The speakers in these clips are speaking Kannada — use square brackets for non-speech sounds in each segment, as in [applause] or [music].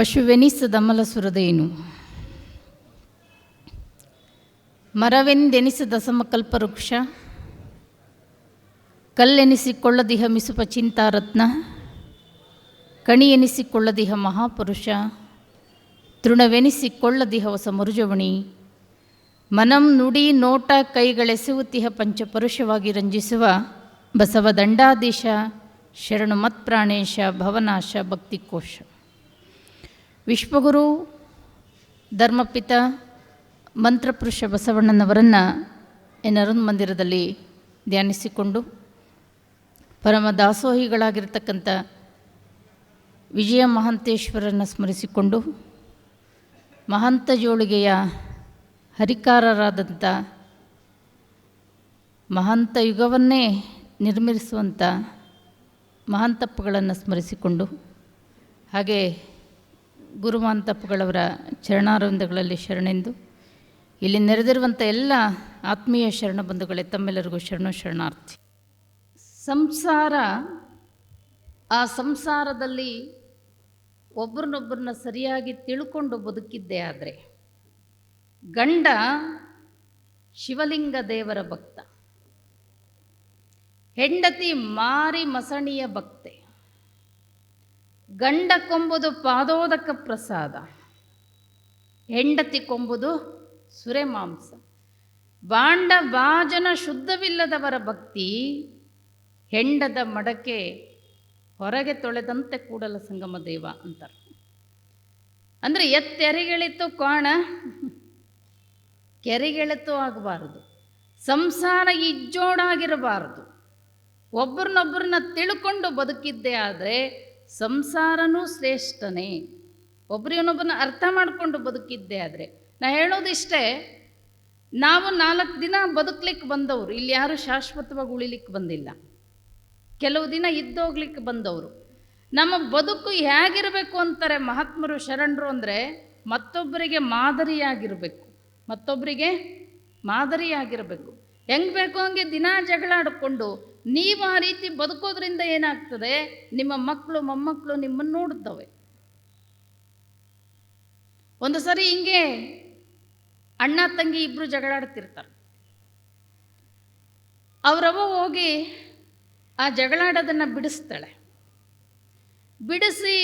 ಪಶುವೆನಿಸದಮಲ ಸುರದೇನು ಮರವೆಂದೆನಿಸದ ಸಮಕಲ್ಪವೃಕ್ಷ? ಕಲ್ಲೆನಿಸಿಕೊಳ್ಳದಿಹ ಮಿಸುಪ ಚಿಂತಾರತ್ನ? ಕಣಿ ಎನಿಸಿಕೊಳ್ಳದಿಹ ಮಹಾಪುರುಷ? ತೃಣವೆನಿಸಿಕೊಳ್ಳದಿಹ ಹೊಸ ಮರುಜವಣಿ? ಮನಂ ನುಡಿ ನೋಟ ಕೈಗಳೆಸೆವುತಿಹ ಪಂಚಪರುಷವಾಗಿ ರಂಜಿಸುವ ಬಸವ ದಂಡಾಧೀಶ ಶರಣು ಮತ್ಪ್ರಾಣೇಶ ಭವನಾಶ ಭಕ್ತಿಕೋಶ. ವಿಶ್ವಗುರು, ಧರ್ಮಪಿತ, ಮಂತ್ರಪುರುಷ ಬಸವಣ್ಣನವರನ್ನು ಎನ್ನರೊಂದು ಮಂದಿರದಲ್ಲಿ ಧ್ಯಾನಿಸಿಕೊಂಡು ಪರಮ ದಾಸೋಹಿಗಳಾಗಿರ್ತಕ್ಕಂಥ ವಿಜಯ ಮಹಾಂತೇಶ್ವರನ್ನು ಸ್ಮರಿಸಿಕೊಂಡು ಮಹಂತ ಜೋಳಿಗೆಯ ಹರಿಕಾರರಾದಂಥ ಮಹಂತ ಯುಗವನ್ನೇ ನಿರ್ಮಿಸುವಂಥ ಮಹಾಂತಪ್ಪಗಳನ್ನು ಸ್ಮರಿಸಿಕೊಂಡು ಹಾಗೆ ಗುರು ಮಹಾಂತಪ್ಪಗಳವರ ಚರಣಾರವಿಂದಗಳಲ್ಲಿ ಶರಣೆಂದು. ಇಲ್ಲಿ ನೆರೆದಿರುವಂಥ ಎಲ್ಲ ಆತ್ಮೀಯ ಶರಣ ಬಂಧುಗಳೇ, ತಮ್ಮೆಲ್ಲರಿಗೂ ಶರಣು ಶರಣಾರ್ಥಿ. ಸಂಸಾರ, ಆ ಸಂಸಾರದಲ್ಲಿ ಒಬ್ರನ್ನೊಬ್ಬರನ್ನ ಸರಿಯಾಗಿ ತಿಳ್ಕೊಂಡು ಬದುಕಿದ್ದೆ ಆದರೆ, ಗಂಡ ಶಿವಲಿಂಗ ದೇವರ ಭಕ್ತ, ಹೆಂಡತಿ ಮಾರಿ ಮಸಣಿಯ ಭಕ್ತೆ ಗಂಡ ಕೊಂಬುದು ಪಾದೋದಕ ಪ್ರಸಾದ. ಹೆಂಡತಿ ಕೊಂಬುದು ಸುರೆ ಮಾಂಸ ಬಾಂಡ ಬಾಜನ ಶುದ್ಧವಿಲ್ಲದವರ ಭಕ್ತಿ ಹೆಂಡದ ಮಡಕೆ ಹೊರಗೆ ತೊಳೆದಂತೆ ಕೂಡಲ ಸಂಗಮ ದೇವ ಅಂತಾರೆ. ಅಂದರೆ ಎತ್ತೆರಿಗೆಳಿತು ಕೋಣ, ಕೆರೆಗೆಳೆತು ಆಗಬಾರದು. ಸಂಸಾರ ಇಜ್ಜೋಡಾಗಿರಬಾರದು. ಒಬ್ಬರನ್ನೊಬ್ಬರನ್ನ ತಿಳ್ಕೊಂಡು ಬದುಕಿದ್ದೇ ಆದರೆ ಸಂಸಾರನೂ ಶ್ರೇಷ್ಠನೇ. ಒಬ್ಬರಿಗೊಬ್ಬರನ್ನ ಅರ್ಥ ಮಾಡಿಕೊಂಡು ಬದುಕಿದ್ದೆ ಆದರೆ. ನಾ ಹೇಳೋದಿಷ್ಟೇ, ನಾವು ನಾಲ್ಕು ದಿನ ಬದುಕಲಿಕ್ಕೆ ಬಂದವರು, ಇಲ್ಲಿ ಯಾರು ಶಾಶ್ವತವಾಗಿ ಉಳಿಲಿಕ್ಕೆ ಬಂದಿಲ್ಲ. ಕೆಲವು ದಿನ ಇದ್ದೋಗ್ಲಿಕ್ಕೆ ಬಂದವರು. ನಮ್ಮ ಬದುಕು ಹೇಗಿರಬೇಕು ಅಂತಾರೆ ಮಹಾತ್ಮರು, ಶರಣರು ಅಂದರೆ ಮತ್ತೊಬ್ಬರಿಗೆ ಮಾದರಿಯಾಗಿರಬೇಕು. ಮತ್ತೊಬ್ಬರಿಗೆ ಮಾದರಿಯಾಗಿರಬೇಕು. ಹೆಂಗೆ ಬೇಕು ಹಂಗೆ ದಿನ ಜಗಳ ಆಡಿಕೊಂಡು ನೀವು ಆ ರೀತಿ ಬದುಕೋದ್ರಿಂದ ಏನಾಗ್ತದೆ? ನಿಮ್ಮ ಮಕ್ಕಳು ಮೊಮ್ಮಕ್ಕಳು ನಿಮ್ಮನ್ನು ನೋಡುತ್ತವೆ. ಒಂದು ಸರಿ ಹಿಂಗೆ ಅಣ್ಣ, ತಂಗಿ ಇಬ್ಬರು ಜಗಳಾಡ್ತಿರ್ತಾರೆ. ಅವರವ ಹೋಗಿ ಆ ಜಗಳಾಡೋದನ್ನು ಬಿಡಿಸ್ತಾಳೆ. ಬಿಡಿಸಿ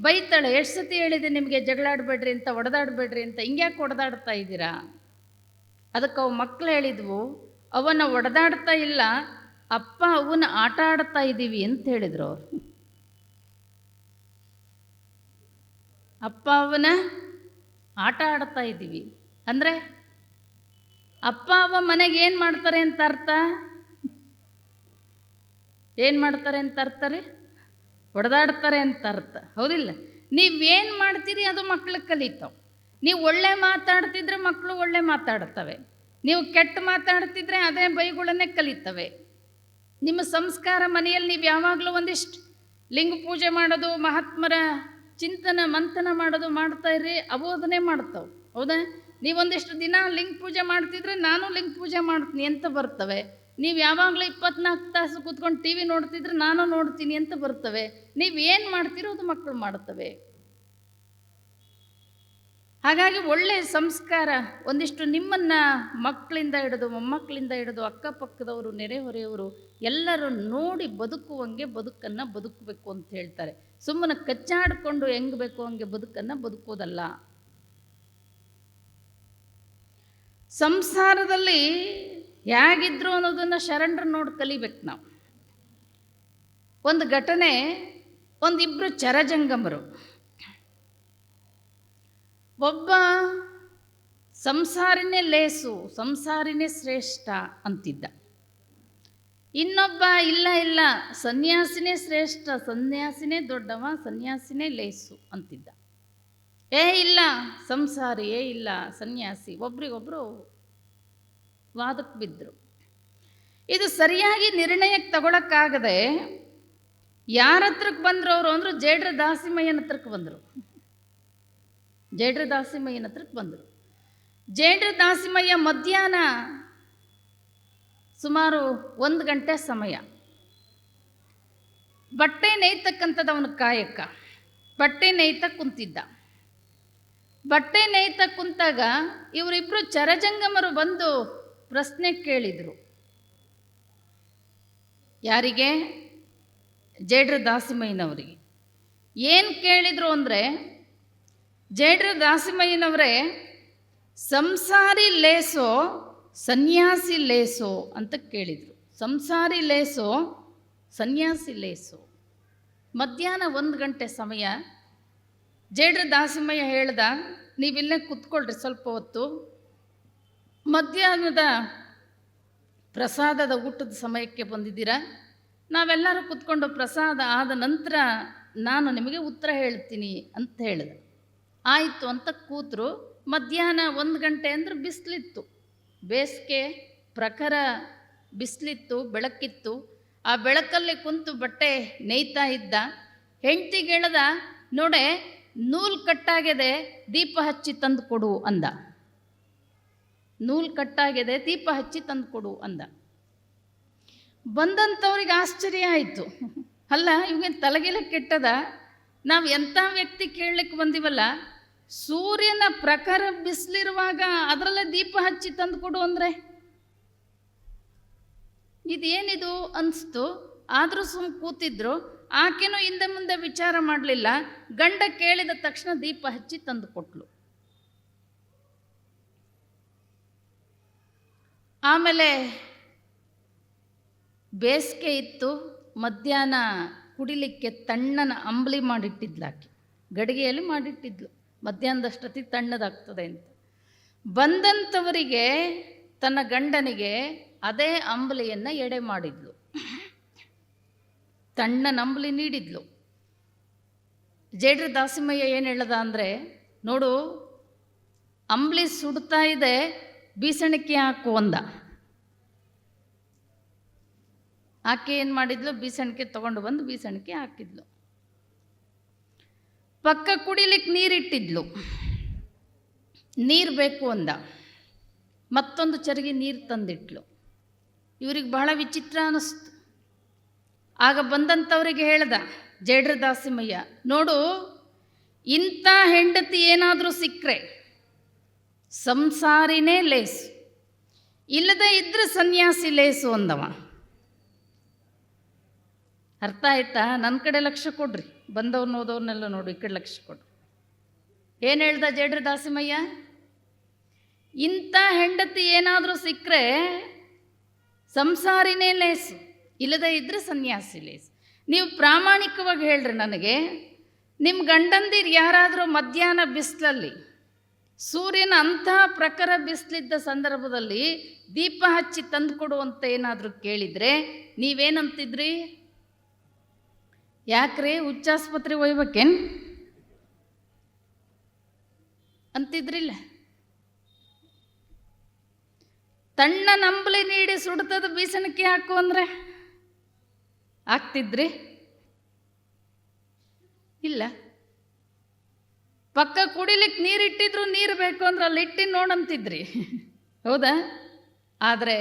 ಬೈತಾಳೆ, ಎಷ್ಟು ಸತಿ ಹೇಳಿದೆ ನಿಮಗೆ ಜಗಳಾಡಬೇಡ್ರಿ ಅಂತ, ಒಡೆದಾಡಬೇಡ್ರಿ ಅಂತ, ಹಿಂಗ್ಯಾಕೆ ಒಡೆದಾಡ್ತಾ ಇದ್ದೀರಾ? ಅದಕ್ಕೆ ಅವು ಮಕ್ಕಳು ಹೇಳಿದ್ವು ಅವನ ಒಡೆದಾಡ್ತಾ ಇಲ್ಲ ಅಪ್ಪ ಅವನ ಆಟ ಆಡ್ತಾ ಇದ್ದೀವಿ ಅಂತ ಹೇಳಿದರು ಅವರು. ಅಪ್ಪ ಅವನ ಆಟ ಆಡ್ತಾ ಇದ್ದೀವಿ. ಅಂದರೆ ಅಪ್ಪ ಅವ ಮನೆಗೆ ಏನು ಮಾಡ್ತಾರೆ ಅಂತ ಅರ್ಥ? ಏನು ಮಾಡ್ತಾರೆ ಅಂತ ಅರ್ಥ ರೀ? ಹೊಡೆದಾಡ್ತಾರೆ ಅಂತ ಅರ್ಥ. ಹೌದಿಲ್ಲ? ನೀವೇನು ಮಾಡ್ತೀರಿ ಅದು ಮಕ್ಕಳು ಕಲಿತಾವೆ ನೀವು ಒಳ್ಳೆ ಮಾತಾಡ್ತಿದ್ರೆ ಮಕ್ಕಳು ಒಳ್ಳೆ ಮಾತಾಡ್ತವೆ. ನೀವು ಕೆಟ್ಟ ಮಾತಾಡ್ತಿದ್ರೆ ಅದೇ ಬೈಗಳನ್ನೇ ಕಲಿತವೆ. ನಿಮ್ಮ ಸಂಸ್ಕಾರ ಮನೆಯಲ್ಲಿ ನೀವು ಯಾವಾಗಲೂ ಒಂದಿಷ್ಟು ಲಿಂಗ ಪೂಜೆ ಮಾಡೋದು, ಮಹಾತ್ಮರ ಚಿಂತನ, ಮಂಥನ ಮಾಡೋದು ಮಾಡ್ತಾ ಇರ್ರಿ ಅಬೋಧನೆ ಮಾಡ್ತಾವೆ. ಹೌದಾ? ನೀವೊಂದಿಷ್ಟು ದಿನ ಲಿಂಗ ಪೂಜೆ ಮಾಡ್ತಿದ್ರೆ ನಾನು ಲಿಂಗ ಪೂಜೆ ಮಾಡ್ತೀನಿ ಅಂತ ಬರ್ತವೆ. ನೀವು ಯಾವಾಗಲೂ ಇಪ್ಪತ್ನಾಲ್ಕು ತಾಸು ಕೂತ್ಕೊಂಡು ಟಿ ವಿ ನೋಡ್ತಿದ್ರೆ ನಾನು ನೋಡ್ತೀನಿ ಅಂತ ಬರ್ತವೆ. ನೀವು ಏನು ಮಾಡ್ತೀರೋ ಅದು ಮಕ್ಕಳು ಮಾಡ್ತವೆ. ಹಾಗಾಗಿ ಒಳ್ಳೆಯ ಸಂಸ್ಕಾರ ಒಂದಿಷ್ಟು ನಿಮ್ಮನ್ನು ಮಕ್ಕಳಿಂದ ಹಿಡಿದು ಮೊಮ್ಮಕ್ಕಳಿಂದ ಹಿಡಿದು ಅಕ್ಕಪಕ್ಕದವರು, ನೆರೆಹೊರೆಯವರು ಎಲ್ಲರೂ ನೋಡಿ ಬದುಕುವಂಗೆ ಬದುಕನ್ನು ಬದುಕಬೇಕು ಅಂತ ಹೇಳ್ತಾರೆ. ಸುಮ್ಮನೆ ಕಚ್ಚಾಡಿಕೊಂಡು ಹೆಂಗೆ ಬೇಕು ಹಂಗೆ ಬದುಕನ್ನು ಬದುಕೋದಲ್ಲ. ಸಂಸಾರದಲ್ಲಿ ಹೇಗಿದ್ರು ಅನ್ನೋದನ್ನು ಶರಣರು ನೋಡಿ ಕಲಿಬೇಕು ನಾವು. ಒಂದು ಘಟನೆ ಒಂದಿಬ್ಬರು ಚರಜಂಗಮರು. ಒಬ್ಬ ಸಂಸಾರಿನೇ ಲೇಸು, ಸಂಸಾರಿನೇ ಶ್ರೇಷ್ಠ ಅಂತಿದ್ದ. ಇನ್ನೊಬ್ಬ, ಇಲ್ಲ ಇಲ್ಲ, ಸನ್ಯಾಸಿನೇ ಶ್ರೇಷ್ಠ, ಸನ್ಯಾಸಿನೇ ದೊಡ್ಡವ, ಸನ್ಯಾಸಿನೇ ಲೇಸು ಅಂತಿದ್ದ. ಏ, ಇಲ್ಲ, ಸಂಸಾರಿ, ಏ, ಇಲ್ಲ, ಸನ್ಯಾಸಿ, ಒಬ್ರಿಗೊಬ್ರು ವಾದಕ್ಕೆ ಬಿದ್ದರು ಇದು ಸರಿಯಾಗಿ ನಿರ್ಣಯಕ್ಕೆ ತಗೊಳಕ್ಕಾಗದೆ ಯಾರ ಹತ್ರಕ್ಕೆ ಬಂದರು ಅವರು ಅಂದರು ಜೇಡ್ರ ದಾಸಿಮಯ್ಯನ ಹತ್ರಕ್ಕೆ ಬಂದರು. ಜೇಡ್ರ ದಾಸಿಮಯ್ಯನ ಹತ್ರಕ್ಕೆ ಬಂದರು. ಜೇಡ್ರ ದಾಸಿಮಯ್ಯ ಮಧ್ಯಾಹ್ನ ಸುಮಾರು ಒಂದು ಗಂಟೆ ಸಮಯ. ಬಟ್ಟೆ ನೇಯ್ತಕ್ಕಂಥದ್ದು ಅವನ ಕಾಯಕ. ಬಟ್ಟೆ ನೇಯ್ತ ಕುಂತಿದ್ದ. ಬಟ್ಟೆ ನೇಯ್ತ ಕುಂತಾಗ ಇವರಿಬ್ಬರು ಚರಜಂಗಮರು ಬಂದು ಪ್ರಶ್ನೆ ಕೇಳಿದರು. ಯಾರಿಗೆ? ಜೇಡ್ರ ದಾಸಿಮಯ್ಯನವರಿಗೆ ಏನು ಕೇಳಿದರು ಅಂದರೆ ಜೇಡ್ರ ದಾಸಿಮಯ್ಯನವರೇ, ಸಂಸಾರಿ ಲೇಸೋ, ಸನ್ಯಾಸಿ ಲೇಸೋ ಅಂತ ಕೇಳಿದರು. ಸಂಸಾರಿ ಲೇಸೋ, ಸನ್ಯಾಸಿ ಲೇಸೋ. ಮಧ್ಯಾಹ್ನ ಒಂದು ಗಂಟೆ ಸಮಯ, ಜೇಡ್ರ ದಾಸಿಮಯ್ಯ ಹೇಳ್ದ, ನೀವಿಲ್ಲೇ ಕುತ್ಕೊಳ್ರಿ ಸ್ವಲ್ಪ ಹೊತ್ತು. ಮಧ್ಯಾಹ್ನದ ಪ್ರಸಾದದ ಊಟದ ಸಮಯಕ್ಕೆ ಬಂದಿದ್ದೀರಾ. ನಾವೆಲ್ಲರೂ ಕುತ್ಕೊಂಡು ಪ್ರಸಾದ ಆದ ನಂತರ ನಾನು ನಿಮಗೆ ಉತ್ತರ ಹೇಳ್ತೀನಿ ಅಂತ ಹೇಳಿದೆ. ಆಯಿತು ಅಂತ ಕೂತರು. ಮಧ್ಯಾಹ್ನ ಒಂದು ಗಂಟೆ ಅಂದ್ರೆ ಬಿಸಿಲಿತ್ತು. ಬೇಸಿಗೆ ಪ್ರಖರ ಬಿಸಿಲಿತ್ತು, ಬೆಳಕಿತ್ತು. ಆ ಬೆಳಕಲ್ಲಿ ಕುಂತು ಬಟ್ಟೆ ನೇಯ್ತಾ ಇದ್ದ. ಹೆಂಡತಿ ಗೆಳೆದ ನೋಡೆ, ನೂಲು ಕಟ್ಟಾಗಿದೆ, ದೀಪ ಹಚ್ಚಿ ತಂದು ಕೊಡು ಅಂದ. ನೂಲು ಕಟ್ಟಾಗಿದೆ, ದೀಪ ಹಚ್ಚಿ ತಂದು ಕೊಡು ಅಂದ. ಬಂದಂಥವ್ರಿಗೆ ಆಶ್ಚರ್ಯ ಆಯಿತು. ಅಲ್ಲ ಇವಾಗ ತಲೆಗೆಲೆ ಕೆಟ್ಟದ? ನಾವು ಎಂಥ ವ್ಯಕ್ತಿ ಕೇಳಲಿಕ್ಕೆ ಬಂದಿವಲ್ಲ ಸೂರ್ಯನ ಪ್ರಖರ ಬಿಸಿಲಿರುವಾಗ ಅದರಲ್ಲೇ ದೀಪ ಹಚ್ಚಿ ತಂದು ಕೊಡು ಅಂದರೆ? ಇದೇನಿದು ಅನಿಸ್ತು? ಆದರೂ ಸುಮ್ಮ ಕೂತಿದ್ರು, ಆಕೆನೂ ಹಿಂದೆ ಮುಂದೆ ವಿಚಾರ ಮಾಡಲಿಲ್ಲ. ಗಂಡ ಕೇಳಿದ ತಕ್ಷಣ ದೀಪ ಹಚ್ಚಿ ತಂದು ಕೊಟ್ಲು. ಆಮೇಲೆ ಬೇಸಿಗೆ ಇತ್ತು, ಮಧ್ಯಾಹ್ನ ಕುಡಿಲಿಕ್ಕೆ ತಣ್ಣನ ಅಂಬಲಿ ಮಾಡಿಟ್ಟಿದ್ಲು ಆಕೆ. ಗಡಿಗೆಯಲ್ಲಿ ಮಾಡಿಟ್ಟಿದ್ಲು. ಮಧ್ಯಾಹ್ನದಷ್ಟೊತ್ತಿಗೆ ತಣ್ಣದಾಗ್ತದೆ ಅಂತ. ಬಂದಂಥವರಿಗೆ ತನ್ನ ಗಂಡನಿಗೆ ಅದೇ ಅಂಬಲಿಯನ್ನು ಎಡೆ ಮಾಡಿದ್ಲು. ತಣ್ಣ ನಂಬಲಿ ನೀಡಿದ್ಲು. ಜೇಡ್ರ ದಾಸಿಮಯ್ಯ ಏನು ಹೇಳ್ದ ಅಂದರೆ, ನೋಡು, ಅಂಬಲಿ ಸುಡ್ತಾ ಇದೆ, ಬೀಸಣಿಕೆ ಹಾಕು ಅಂದ. ಆಕೆ ಏನು ಮಾಡಿದ್ಲು? ಬೀಸಣಿಕೆ ತೊಗೊಂಡು ಬಂದು ಬೀಸಣಿಕೆ ಹಾಕಿದ್ಲು. ಪಕ್ಕ ಕುಡಿಲಿಕ್ಕೆ ನೀರಿಟ್ಟಿದ್ಲು. ನೀರು ಬೇಕು ಅಂದ. ಮತ್ತೊಂದು ಚರಿಗೆ ನೀರು ತಂದಿಟ್ಲು. ಇವ್ರಿಗೆ ಬಹಳ ವಿಚಿತ್ರ ಅನ್ನಿಸ್ತು ಆಗ ಬಂದಂಥವ್ರಿಗೆ ಹೇಳ್ದ, ಜೇಡ್ರ ದಾಸಿಮಯ್ಯ, ನೋಡು, ಇಂಥ ಹೆಂಡತಿ ಏನಾದರೂ ಸಿಕ್ಕರೆ, ಸಂಸಾರಿನೇ ಲೇಸು, ಇಲ್ಲದೆ ಇದ್ದರೆ ಸನ್ಯಾಸಿ ಲೇಸು ಅಂದವ. ಅರ್ಥ ಆಯ್ತಾ? ನನ್ನ ಕಡೆ ಲಕ್ಷ್ಯ ಕೊಡ್ರಿ. ಬಂದವ್ರನ್ನ ಓದೋರ್ನೆಲ್ಲ ನೋಡು, ಈ ಕಡೆ ಲಕ್ಷ ಕೊಡು. ಏನು ಹೇಳ್ದ ಜೇಡ್ರ ದಾಸಿಮಯ್ಯ? ಇಂಥ ಹೆಂಡತಿ ಏನಾದರೂ ಸಿಕ್ಕರೆ ಸಂಸಾರಿನೇ ಲೇಸು, ಇಲ್ಲದೇ ಇದ್ದರೆ ಸನ್ಯಾಸಿ ಲೇಸು. ನೀವು ಪ್ರಾಮಾಣಿಕವಾಗಿ ಹೇಳ್ರಿ ನನಗೆ ನಿಮ್ಮ ಗಂಡಂದಿರು ಯಾರಾದರೂ ಮಧ್ಯಾಹ್ನ ಬಿಸಿಲಲ್ಲಿ, ಸೂರ್ಯನ ಅಂಥ ಪ್ರಖರ ಬಿಸಿಲಿದ್ದ ಸಂದರ್ಭದಲ್ಲಿ ದೀಪ ಹಚ್ಚಿ ತಂದು ಕೊಡುವಂತ ಏನಾದರೂ ಕೇಳಿದರೆ ನೀವೇನಂತಿದ್ರಿ? ಯಾಕ್ರಿ ಹುಚ್ಚಾಸ್ಪತ್ರೆ ಒಯ್ಬೇಕೇನು ಅಂತಿದ್ರಿಲ್ಲ. ತಣ್ಣ ನಂಬಲಿ ನೀಡಿ ಸುಡ್ತದ ಬೀಸಣಿಕೆ ಹಾಕು ಅಂದ್ರೆ? ಆಗ್ತಿದ್ರಿ? ಇಲ್ಲ. ಪಕ್ಕ ಕುಡಿಲಿಕ್ಕೆ ನೀರಿಟ್ಟಿದ್ರು ನೀರು ಬೇಕು ಅಂದ್ರೆ ಅಲ್ಲಿ ಇಟ್ಟು ನೋಡಂತಿದ್ರಿ ಹೌದಾ? ಆದರೆ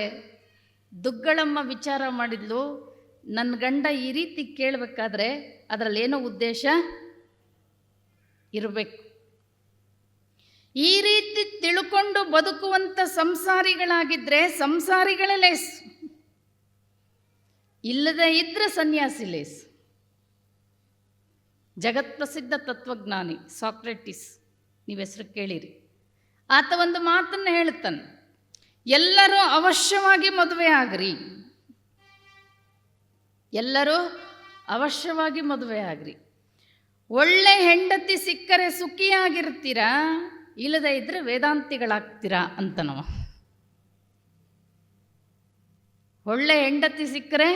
ದುಗ್ಗಳಮ್ಮ ವಿಚಾರ ಮಾಡಿದ್ಲು ನನ್ನ ಗಂಡ ಈ ರೀತಿ ಕೇಳಬೇಕಾದ್ರೆ ಅದರಲ್ಲಿ ಏನೋ ಉದ್ದೇಶ ಇರಬೇಕು. ಈ ರೀತಿ ತಿಳ್ಕೊಂಡು ಬದುಕುವಂಥ ಸಂಸಾರಿಗಳಾಗಿದ್ದರೆ ಸಂಸಾರಿಗಳ ಲೇಸ್. ಇಲ್ಲದೆ ಇದ್ರೆ ಸನ್ಯಾಸಿ ಲೇಸ್. ಜಗತ್ಪ್ರಸಿದ್ಧ ತತ್ವಜ್ಞಾನಿ ಸಾಕ್ರೆಟಿಸ್, ನೀವು ಹೆಸರು ಕೇಳಿರಿ. ಆತ ಒಂದು ಮಾತನ್ನು ಹೇಳ್ತಾನೆ ಎಲ್ಲರೂ ಅವಶ್ಯವಾಗಿ ಮದುವೆ ಆಗ್ರಿ. ಎಲ್ಲರೂ ಅವಶ್ಯವಾಗಿ ಮದುವೆ ಆಗ್ರಿ. ಒಳ್ಳೆ ಹೆಂಡತಿ ಸಿಕ್ಕರೆ ಸುಖಿಯಾಗಿರ್ತೀರಾ ಇಲ್ಲದೆ ಇದ್ರೆ ವೇದಾಂತಿಗಳಾಗ್ತೀರಾ ನಾವು ಒಳ್ಳೆ ಹೆಂಡತಿ ಸಿಕ್ಕರೆ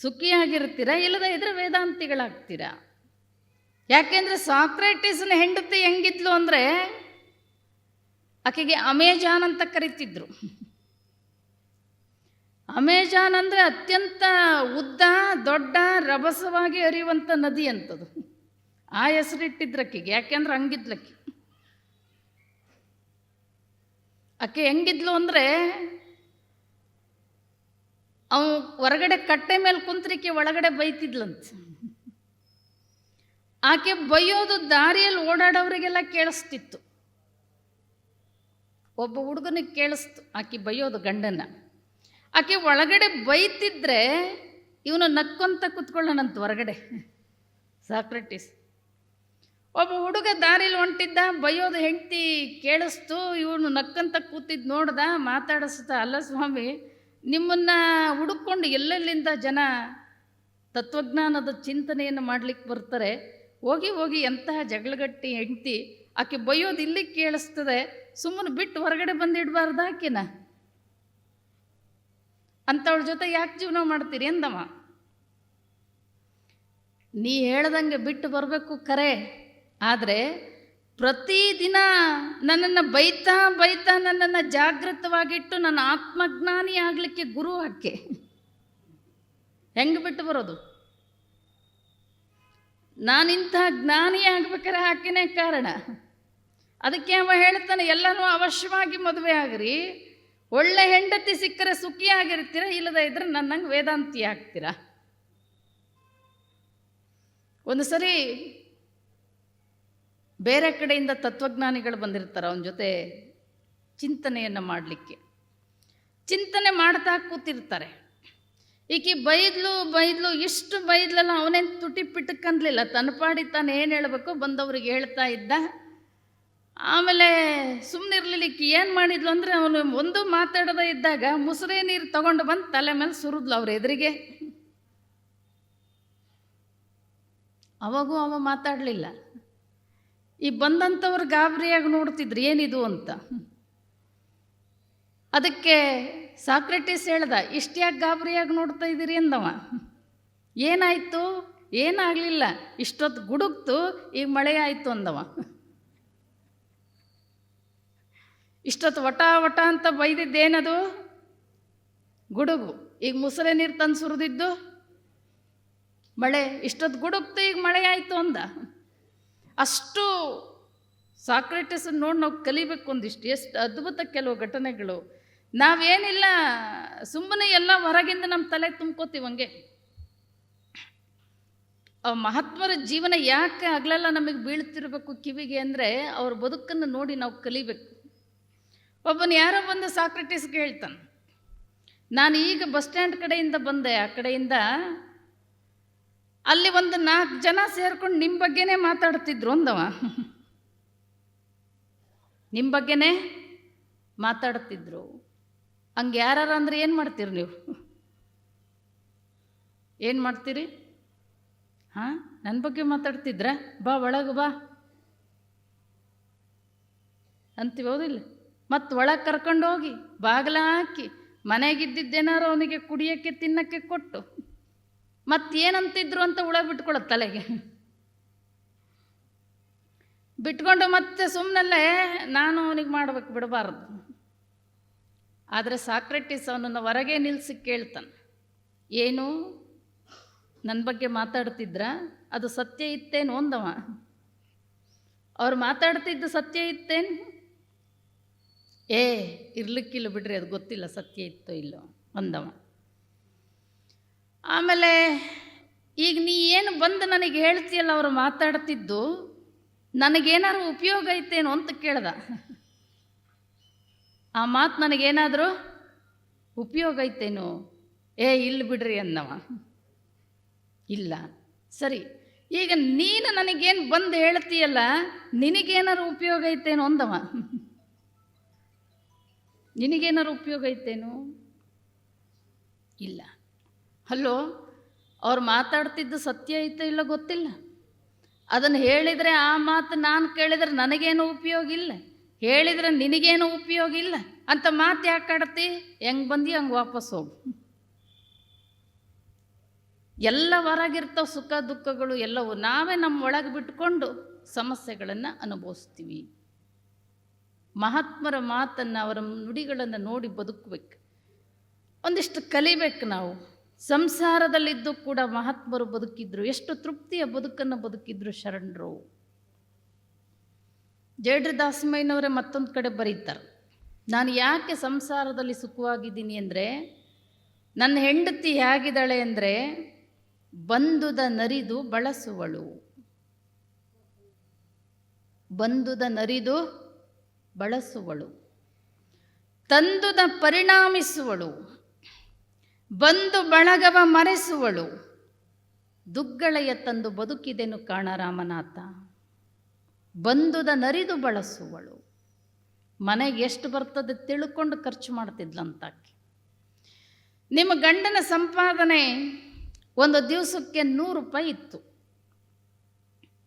ಸುಖಿಯಾಗಿರ್ತೀರಾ ಇಲ್ಲದೆ ಇದ್ರೆ ವೇದಾಂತಿಗಳಾಗ್ತೀರಾ? ಯಾಕೆಂದರೆ ಸಾಕ್ರೆಟಿಸ್ನ ಹೆಂಡತಿ ಹೆಂಗಿದ್ಲು ಅಂದರೆ ಆಕೆಗೆ ಅಮೆಜಾನ್ ಅಂತ ಕರಿತಿದ್ರು. ಅಮೇಜಾನ್ ಅಂದರೆ ಅತ್ಯಂತ ಉದ್ದ, ದೊಡ್ಡ, ರಭಸವಾಗಿ ಹರಿಯುವಂಥ ನದಿ ಅಂತದು. ಆ ಹೆಸರಿಟ್ಟಿದ್ರಕ್ಕಿಗೆ, ಯಾಕೆಂದ್ರೆ ಹಂಗಿದ್ಲಕ್ಕಿ. ಆಕೆ ಹೆಂಗಿದ್ಲು ಅಂದರೆ, ಅವು ಹೊರಗಡೆ ಕಟ್ಟೆ ಮೇಲೆ ಕುಂತ್ರಿಕೆ ಒಳಗಡೆ ಬೈತಿದ್ಲಂತ. ಆಕೆ ಬೈಯೋದು ದಾರಿಯಲ್ಲಿ ಓಡಾಡೋರಿಗೆಲ್ಲ ಕೇಳಿಸ್ತಿತ್ತು. ಒಬ್ಬ ಹುಡುಗನಿಗೆ ಕೇಳಿಸ್ತು, ಆಕೆ ಬೈಯೋದು ಗಂಡನ. ಆಕೆ ಒಳಗಡೆ ಬೈತಿದ್ರೆ ಇವನು ನಕ್ಕೊಂತ ಕುತ್ಕೊಳ್ಳೋಣಂತ ಹೊರಗಡೆ. ಸಾಕ್ರೆಟಿಸ್. ಒಬ್ಬ ಹುಡುಗ ದಾರಿಲಿ ಹೊಂಟಿದ್ದ, ಬೈಯೋದು ಹೆಂಡ್ತಿ ಕೇಳಿಸ್ತು, ಇವನು ನಕ್ಕಂತ ಕೂತಿದ್ದು ನೋಡ್ದ, ಮಾತಾಡಿಸ್ತ, ಅಲ್ಲ ಸ್ವಾಮಿ, ನಿಮ್ಮನ್ನು ಹುಡುಕೊಂಡು ಎಲ್ಲೆಲ್ಲಿಂದ ಜನ ತತ್ವಜ್ಞಾನದ ಚಿಂತನೆಯನ್ನು ಮಾಡಲಿಕ್ಕೆ ಬರ್ತಾರೆ, ಹೋಗಿ ಹೋಗಿ ಎಂತಹ ಜಗಳಗಟ್ಟಿ ಹೆಂಡ್ತಿ ಆಕೆ ಬೈಯೋದು ಇಲ್ಲಿ ಕೇಳಿಸ್ತದೆ, ಸುಮ್ಮನೆ ಬಿಟ್ಟು ಹೊರಗಡೆ ಬಂದಿಡಬಾರ್ದು ಆಕೆನ? ಅಂಥವಳ ಜೊತೆ ಯಾಕೆ ಜೀವನ ಮಾಡ್ತೀರಿ ಎಂದವ ನೀ ಹೇಳ್ದಂಗೆ ಬಿಟ್ಟು ಬರಬೇಕು ಕರೆ, ಆದರೆ ಪ್ರತಿದಿನ ನನ್ನನ್ನು ಬೈತಾ ಬೈತಾ ನನ್ನನ್ನು ಜಾಗೃತವಾಗಿಟ್ಟು ನನ್ನ ಆತ್ಮಜ್ಞಾನಿ ಆಗಲಿಕ್ಕೆ ಗುರು ಹಾಕೆ ಹೆಂಗೆ ಬಿಟ್ಟು ಬರೋದು? ನಾನಿಂತಹ ಜ್ಞಾನಿ ಆಗ್ಬೇಕಾರೆ ಹಾಕಿನೇ ಕಾರಣ. ಅದಕ್ಕೆ ಅವ ಹೇಳ್ತಾನೆ, ಎಲ್ಲನೂ ಅವಶ್ಯವಾಗಿ ಮದುವೆ ಆಗ್ರಿ. ಒಳ್ಳೆ ಹೆಂಡತಿ ಸಿಕ್ಕರೆ ಸುಖಿಯಾಗಿರ್ತೀರ ಇಲ್ಲದ ಇದ್ರೆ ನನ್ನಂಗೆ ವೇದಾಂತಿ ಆಗ್ತೀರ? ಒಂದು ಸರಿ ಬೇರೆ ಕಡೆಯಿಂದ ತತ್ವಜ್ಞಾನಿಗಳು ಬಂದಿರ್ತಾರೆ, ಅವನ ಜೊತೆ ಚಿಂತನೆಯನ್ನು ಮಾಡಲಿಕ್ಕೆ. ಚಿಂತನೆ ಮಾಡ್ತಾ ಕೂತಿರ್ತಾರೆ. ಈಕೆ ಬೈದ್ಲು ಬೈದ್ಲು, ಇಷ್ಟು ಬೈದ್ಲಲ್ಲ ಅವನೇನು ತುಟಿ ಪಿಟಕ್ಕನ್ಲಿಲ್ಲ ತನ್ನ ಪಾಡಿ ತಾನು ಏನು ಹೇಳಬೇಕು ಬಂದವ್ರಿಗೆ ಹೇಳ್ತಾ ಇದ್ದ. ಆಮೇಲೆ ಸುಮ್ಮನೆ ಇರ್ಲಿಕ್ಕೆ ಏನು ಮಾಡಿದ್ಲು ಅಂದರೆ ಅವನು ಒಂದು ಮಾತಾಡದೇ ಇದ್ದಾಗ ಮುಸುರೆ ನೀರು ತಗೊಂಡು ಬಂದು ತಲೆ ಮೇಲೆ ಸುರಿದ್ಲು ಅವ್ರ ಎದುರಿಗೆ. ಅವಾಗೂ ಅವ ಮಾತಾಡಲಿಲ್ಲ. ಈ ಬಂದಂಥವ್ರು ಗಾಬರಿಯಾಗಿ ನೋಡ್ತಿದ್ರು ಏನಿದು ಅಂತ. ಅದಕ್ಕೆ ಸಾಕ್ರೆಟಿಸ್ ಹೇಳ್ದ, ಇಷ್ಟ್ಯಾಕೆ ಗಾಬರಿಯಾಗಿ ನೋಡ್ತಾ ಇದ್ದೀರಿ ಅಂದವ. ಏನಾಯಿತು? ಏನಾಗಲಿಲ್ಲ? ಇಷ್ಟೊತ್ತು ಗುಡುಕ್ತು ಈಗ ಮಳೆ ಆಯಿತು ಅಂದವ. ಇಷ್ಟೊತ್ತು ವಟ ವಟ ಅಂತ ಬೈದಿದ್ದೇನದು? ಗುಡುಗು. ಈಗ ಮುಸರೆ ನೀರು ತಂದು ಸುರಿದಿದ್ದು? ಮಳೆ, ಇಷ್ಟೊತ್ತು ಗುಡುಗ್ತು, ಈಗ ಮಳೆ ಆಯಿತು ಅಂದ. ಅಷ್ಟು ಸಾಕ್ರೆಟಿಸ್ ನೋಡಿ ನಾವು ಕಲಿಬೇಕು ಒಂದಿಷ್ಟು. ಎಷ್ಟು ಅದ್ಭುತ ಕೆಲವು ಘಟನೆಗಳು. ನಾವೇನಿಲ್ಲ, ಸುಮ್ಮನೆ ಎಲ್ಲ ಹೊರಗಿಂದ ನಮ್ಮ ತಲೆ ತುಂಬ್ಕೋತೀವಿ ಹಂಗೆ. ಆ ಮಹಾತ್ಮರ ಜೀವನ ಯಾಕೆ ಆಗಲೆಲ್ಲ ನಮಗೆ ಬೀಳ್ತಿರ್ಬೇಕು ಕಿವಿಗೆ ಅಂದರೆ ಅವ್ರ ಬದುಕನ್ನು ನೋಡಿ ನಾವು ಕಲಿಬೇಕು. ಒಬ್ಬನು ಯಾರೋ ಬಂದು ಸಾಕ್ರೆಟಿಸ್ಗೆ ಹೇಳ್ತಾನೆ, ನಾನು ಈಗ ಬಸ್ ಸ್ಟ್ಯಾಂಡ್ ಕಡೆಯಿಂದ ಬಂದೆ, ಆ ಕಡೆಯಿಂದ ಅಲ್ಲಿ ಒಂದು ನಾಲ್ಕು ಜನ ಸೇರ್ಕೊಂಡು ನಿಮ್ಮ ಬಗ್ಗೆನೇ ಮಾತಾಡ್ತಿದ್ರು ಅಂದವ. [laughs] ನಿಮ್ಮ ಬಗ್ಗೆನೇ ಮಾತಾಡ್ತಿದ್ರು. ಹಂಗೆ ಯಾರು ಅಂದ್ರೆ ಏನು ಮಾಡ್ತೀರಿ ನೀವು? [laughs] ಏನು ಮಾಡ್ತೀರಿ? ಹಾಂ ನನ್ನ ಬಗ್ಗೆ ಮಾತಾಡ್ತಿದ್ರ? ಬಾ, ಒಳಗೆ ಬಾ. ಅಂತೀವಿ ಹೌದಿಲ್ಲ ಮತ್ತು ಒಳಗೆ ಕರ್ಕೊಂಡು ಹೋಗಿ ಬಾಗಿಲ ಹಾಕಿ ಮನೆಗಿದ್ದಿದ್ದೇನಾರು ಅವನಿಗೆ ಕುಡಿಯೋಕ್ಕೆ, ತಿನ್ನಕ್ಕೆ ಕೊಟ್ಟು. ಮತ್ತೇನಂತಿದ್ರು ಅಂತ ಹುಳ ಬಿಟ್ಕೊಳ್ಳೋದು ತಲೆಗೆ. ಬಿಟ್ಕೊಂಡು ಮತ್ತೆ ಸುಮ್ಮನಲ್ಲೇ ನಾನು ಅವನಿಗೆ ಮಾಡ್ಬೇಕು ಬಿಡಬಾರ್ದು. ಆದರೆ ಸಾಕ್ರೆಟಿಸ್ ಅವನನ್ನು ಹೊರಗೆ ನಿಲ್ಲಿಸಿ ಕೇಳ್ತಾನೆ. ಏನು? ನನ್ನ ಬಗ್ಗೆ ಮಾತಾಡ್ತಿದ್ರ? ಅದು ಸತ್ಯ ಇತ್ತೇನು ಒಂದವ ಅವ್ರು ಮಾತಾಡ್ತಿದ್ದು ಸತ್ಯ ಇತ್ತೇನು? ಏ, ಇರ್ಲಿಕ್ಕಿಲ್ಲ ಬಿಡ್ರಿ, ಅದು ಗೊತ್ತಿಲ್ಲ, ಸತ್ಯ ಇತ್ತೋ ಇಲ್ಲೋ, ಅಂದವ. ಆಮೇಲೆ, ಈಗ ನೀ ಏನು ಬಂದು ನನಗೆ ಹೇಳ್ತೀಯಲ್ಲ, ಅವರು ಮಾತಾಡ್ತಿದ್ದು, ನನಗೇನಾದ್ರು ಉಪಯೋಗ ಐತೇನೋ ಅಂತ ಕೇಳ್ದ. ಆ ಮಾತು ನನಗೇನಾದರೂ ಉಪಯೋಗ ಐತೇನೋ, ಏ, ಇಲ್ಲ ಬಿಡ್ರಿ ಅನ್ನವ ಇಲ್ಲ. ಸರಿ, ಈಗ ನೀನು ನನಗೇನು ಬಂದು ಹೇಳ್ತೀಯಲ್ಲ ನಿನಗೇನಾರು ಉಪಯೋಗ ಐತೇನೋ ಅಂದವ. ನಿನಗೇನಾರು ಉಪಯೋಗ ಐತೇನೋ? ಇಲ್ಲ. ಹಲೋ, ಅವ್ರು ಮಾತಾಡ್ತಿದ್ದು ಸತ್ಯ ಐತೋ ಇಲ್ಲ ಗೊತ್ತಿಲ್ಲ. ಅದನ್ನು ಹೇಳಿದರೆ ಆ ಮಾತು ನಾನು ಕೇಳಿದರೆ ನನಗೇನು ಉಪಯೋಗ ಇಲ್ಲ. ಹೇಳಿದರೆ ನಿನಗೇನು ಉಪಯೋಗ ಇಲ್ಲ. ಅಂತ ಮಾತು ಯಾಕೆ ಕಾಡ್ತಿ ಹೆಂಗೆ ಬಂದು ಹಂಗೆ ವಾಪಸ್ ಹೋಗು. ಎಲ್ಲ ಹೊರಗಿರ್ತಾವ ಸುಖ ದುಃಖಗಳು ಎಲ್ಲವೂ ನಾವೇ ನಮ್ಮ ಒಳಗೆ ಬಿಟ್ಕೊಂಡು ಸಮಸ್ಯೆಗಳನ್ನು ಅನುಭವಿಸ್ತೀವಿ. ಮಹಾತ್ಮರ ಮಾತನ್ನು ಅವರ ನುಡಿಗಳನ್ನು ನೋಡಿ ಬದುಕಬೇಕು. ಒಂದಿಷ್ಟು ಕಲಿಬೇಕು ನಾವು. ಸಂಸಾರದಲ್ಲಿದ್ದು ಕೂಡ ಮಹಾತ್ಮರು ಬದುಕಿದ್ರು. ಎಷ್ಟು ತೃಪ್ತಿಯ ಬದುಕನ್ನು ಬದುಕಿದ್ರು ಶರಣರು. ಜೇಡ್ರಿ ದಾಸಮಯ್ಯನವರೇ ಮತ್ತೊಂದು ಕಡೆ ಬರೀತಾರೆ. ನಾನು ಯಾಕೆ ಸಂಸಾರದಲ್ಲಿ ಸುಖವಾಗಿದ್ದೀನಿ ಅಂದರೆ, ನನ್ನ ಹೆಂಡತಿ ಹೇಗಿದ್ದಾಳೆ ಅಂದರೆ ಬಂಧುದ ನರಿದು ಬಳಸುವಳು. ಬಂಧುದ ನರಿದು ಬಳಸುವಳು. ತಂದುದ ಪರಿಣಾಮಿಸುವಳು. ಬಂದು ಬಳಗವ ಮರೆಸುವಳು. ದುಗ್ಗಳೆಯ ತಂದು ಬದುಕಿದೆನು ಕಾಣ ರಾಮನಾಥ ಬಂದುದ ನರಿದು ಬಳಸುವಳು. ಮನೆಗೆ ಎಷ್ಟು ಬರ್ತದೆ ತಿಳ್ಕೊಂಡು ಖರ್ಚು ಮಾಡ್ತಿದ್ಲಂತಾಕಿ. ನಿಮ್ಮ ಗಂಡನ ಸಂಪಾದನೆ ಒಂದು ದಿವಸಕ್ಕೆ ನೂರು ರೂಪಾಯಿ ಇತ್ತು.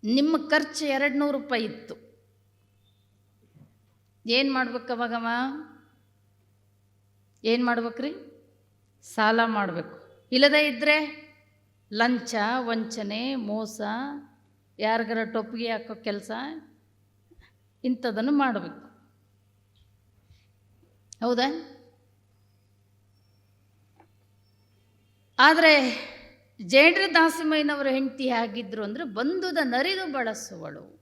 ನಿಮ್ಮ ಖರ್ಚು ಎರಡು ನೂರು ರೂಪಾಯಿ ಇತ್ತು. ಏನು ಮಾಡ್ಬೇಕು ಅವಾಗವ? ಏನು ಮಾಡ್ಬೇಕ್ರಿ? ಸಾಲ ಮಾಡಬೇಕು. ಇಲ್ಲದೇ ಇದ್ದರೆ ಲಂಚ, ವಂಚನೆ, ಮೋಸ, ಯಾರಿಗಾರ ಟೊಪ್ಪಿಗೆ ಹಾಕೋ ಕೆಲಸ ಇಂಥದನ್ನು ಮಾಡಬೇಕು. ಹೌದಾ? ಆದರೆ ಜೇಡ್ರ ದಾಸಿಮಯ್ಯನವರ ಹೆಂಡತಿ ಹೇಗಿದ್ರು ಅಂದರೆ ಬಂದುದ ನರಿದು ಬಳಸುವಳು.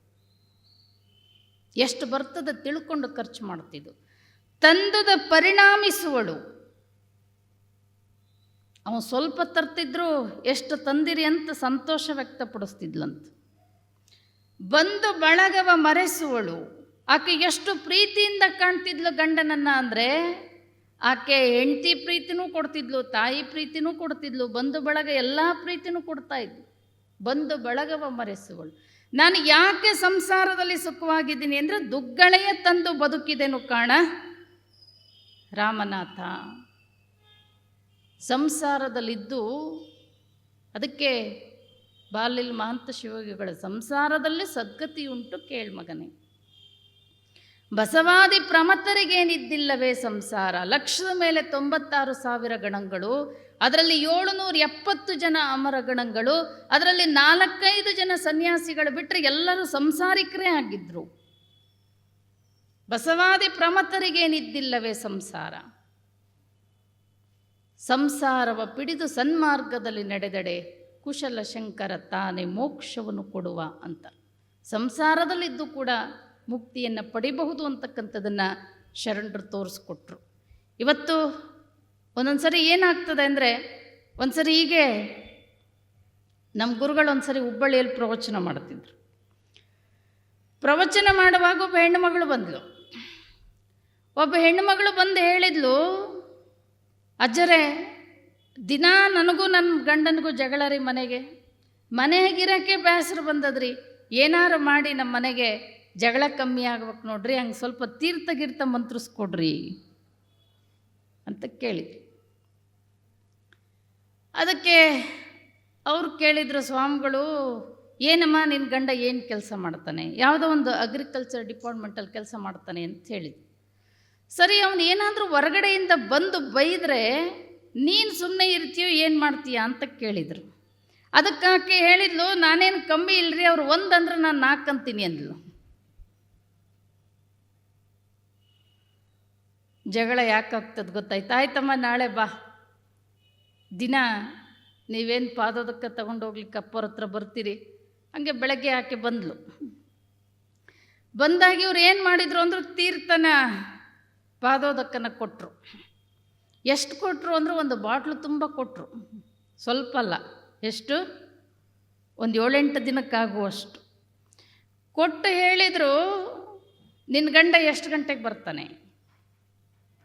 ಎಷ್ಟು ಬರ್ತದ ತಿಳ್ಕೊಂಡು ಖರ್ಚು ಮಾಡ್ತಿದ್ದು. ತಂದದ ಪರಿಣಾಮಿಸುವಳು. ಅವನು ಸ್ವಲ್ಪ ತರ್ತಿದ್ರು ಎಷ್ಟು ತಂದಿರಿ ಅಂತ ಸಂತೋಷ ವ್ಯಕ್ತಪಡಿಸ್ತಿದ್ಲಂತ. ಬಂದು ಬಳಗವ ಮರೆಸುವಳು. ಆಕೆ ಎಷ್ಟು ಪ್ರೀತಿಯಿಂದ ಕಾಣ್ತಿದ್ಲು ಗಂಡನನ್ನ ಅಂದರೆ, ಆಕೆ ಹೆಂಡತಿ ಪ್ರೀತಿನೂ ಕೊಡ್ತಿದ್ಲು, ತಾಯಿ ಪ್ರೀತಿನೂ ಕೊಡ್ತಿದ್ಲು ಬಂಧು ಬಳಗ ಎಲ್ಲ ಪ್ರೀತಿನೂ ಕೊಡ್ತಾ ಇದ್ಲು. ಬಂದು ಬಳಗವ ಮರೆಸುವಳು. ನಾನು ಯಾಕೆ ಸಂಸಾರದಲ್ಲಿ ಸುಖವಾಗಿದ್ದೀನಿ ಅಂದರೆ ದುಗ್ಗಳೆಯ ತಂದು ಬದುಕಿದೆನು ಕಾಣ. ರಾಮನಾಥ, ಸಂಸಾರದಲ್ಲಿದ್ದು ಅದಕ್ಕೆ ಬಾಲಿಲ್ ಮಹಂತ ಶಿವಗಿಗಳ ಸಂಸಾರದಲ್ಲಿ ಸದ್ಗತಿ ಉಂಟು ಕೇಳ್ಮಗನೇ ಬಸವಾದಿ ಪ್ರಮತರಿಗೇನಿದ್ದಿಲ್ಲವೇ ಸಂಸಾರ? ಲಕ್ಷದ ಮೇಲೆ ತೊಂಬತ್ತಾರು ಸಾವಿರ ಗಣಗಳು ಅದರಲ್ಲಿ ಏಳುನೂರ ಎಪ್ಪತ್ತು ಜನ ಅಮರಗಣಗಳು, ಅದರಲ್ಲಿ ನಾಲ್ಕೈದು ಜನ ಸನ್ಯಾಸಿಗಳು ಬಿಟ್ಟರೆ ಎಲ್ಲರೂ ಸಂಸಾರಿಕರೇ ಆಗಿದ್ರು. ಬಸವಾದಿ ಪ್ರಮತರಿಗೇನಿದ್ದಿಲ್ಲವೇ ಸಂಸಾರ? ಸಂಸಾರವ ಪಿಡಿದು ಸನ್ಮಾರ್ಗದಲ್ಲಿ ನಡೆದಡೆ ಕುಶಲ ಶಂಕರ ತಾನೇ ಮೋಕ್ಷವನ್ನು ಕೊಡುವ ಅಂತ. ಸಂಸಾರದಲ್ಲಿದ್ದು ಕೂಡ ಮುಕ್ತಿಯನ್ನು ಪಡಿಬಹುದು ಅಂತಕ್ಕಂಥದ್ದನ್ನು ಶರಣರು ತೋರಿಸ್ಕೊಟ್ರು. ಇವತ್ತು ಒಂದೊಂದು ಸರಿ ಏನಾಗ್ತದೆ ಅಂದರೆ ಒಂದು ಸರಿ ಹೀಗೆ ನಮ್ಮ ಗುರುಗಳು ಒಂದ್ಸರಿ ಹುಬ್ಬಳ್ಳಿಯಲ್ಲಿ ಪ್ರವಚನ ಮಾಡ್ತಿದ್ರು. ಪ್ರವಚನ ಮಾಡುವಾಗ ಒಬ್ಬ ಹೆಣ್ಣುಮಗಳು ಬಂದಳು ಒಬ್ಬ ಹೆಣ್ಣುಮಗಳು ಬಂದು ಹೇಳಿದ್ಲು, ಅಜ್ಜರೇ, ದಿನ ನನಗೂ ನನ್ನ ಗಂಡನಿಗೂ ಜಗಳ ರೀ ಮನೆಗೆ. ಮನೆಗಿರೋಕ್ಕೆ ಬೇಸರ ಬಂದದ್ರಿ. ಏನಾರು ಮಾಡಿ ನಮ್ಮ ಮನೆಗೆ ಜಗಳ ಕಮ್ಮಿ ಆಗ್ಬೇಕು ನೋಡ್ರಿ, ಹಂಗೆ ಸ್ವಲ್ಪ ತೀರ್ಥ ಗೀರ್ಥ ಮಂತ್ರಿಸ್ಕೊಡ್ರಿ ಅಂತ ಕೇಳಿದ್ವಿ ಅದಕ್ಕೆ ಅವ್ರು ಕೇಳಿದ್ರು, ಸ್ವಾಮಿಗಳು, ಏನಮ್ಮ ನಿನ್ನ ಗಂಡ ಏನು ಕೆಲಸ ಮಾಡ್ತಾನೆ? ಯಾವುದೋ ಒಂದು ಅಗ್ರಿಕಲ್ಚರ್ ಡಿಪಾರ್ಟ್ಮೆಂಟಲ್ಲಿ ಕೆಲಸ ಮಾಡ್ತಾನೆ ಅಂತ ಹೇಳಿದ್ರು. ಸರಿ, ಅವನು ಏನಾದರೂ ಹೊರಗಡೆಯಿಂದ ಬಂದು ಬೈದರೆ ನೀನು ಸುಮ್ಮನೆ ಇರ್ತೀಯೋ, ಏನು ಮಾಡ್ತೀಯ ಅಂತ ಕೇಳಿದರು. ಅದಕ್ಕೆ ಆಕೆ ಹೇಳಿದ್ಲು, ನಾನೇನು ಕಮ್ಮಿ ಇಲ್ಲರಿ ಅವ್ರು ಒಂದಂದ್ರೆ ನಾನು ನಾಲ್ಕು ಅಂತೀನಿ ಅಂದ್ಲು. ಜಗಳ ಯಾಕಾಗ್ತದೆ ಗೊತ್ತಾಯ್ತು? ಆಯ್ತಮ್ಮ, ನಾಳೆ ಬಾ. ದಿನ ನೀವೇನು ಪಾದೋದಕ್ಕೆ ತಗೊಂಡೋಗ್ಲಿಕ್ಕೆ ಅಪ್ಪರ ಹತ್ರ ಬರ್ತೀರಿ? ಹಂಗೆ ಬೆಳಗ್ಗೆ ಆಕೆ ಬಂದಳು ಬಂದಾಗ ಇವ್ರು ಏನು ಮಾಡಿದ್ರು ಅಂದರು ತೀರ್ಥನ ಪಾದೋದಕ್ಕನ ಕೊಟ್ಟರು ಎಷ್ಟು ಕೊಟ್ಟರು ಅಂದ್ರೆ ಒಂದು ಬಾಟ್ಲು ತುಂಬ ಕೊಟ್ಟರು ಸ್ವಲ್ಪ ಅಲ್ಲ ಎಷ್ಟು? ಒಂದು ಏಳೆಂಟು ದಿನಕ್ಕಾಗುವಷ್ಟು. ಕೊಟ್ಟು ಹೇಳಿದರು ನಿನ್ನ ಗಂಡ ಎಷ್ಟು ಗಂಟೆಗೆ ಬರ್ತಾನೆ?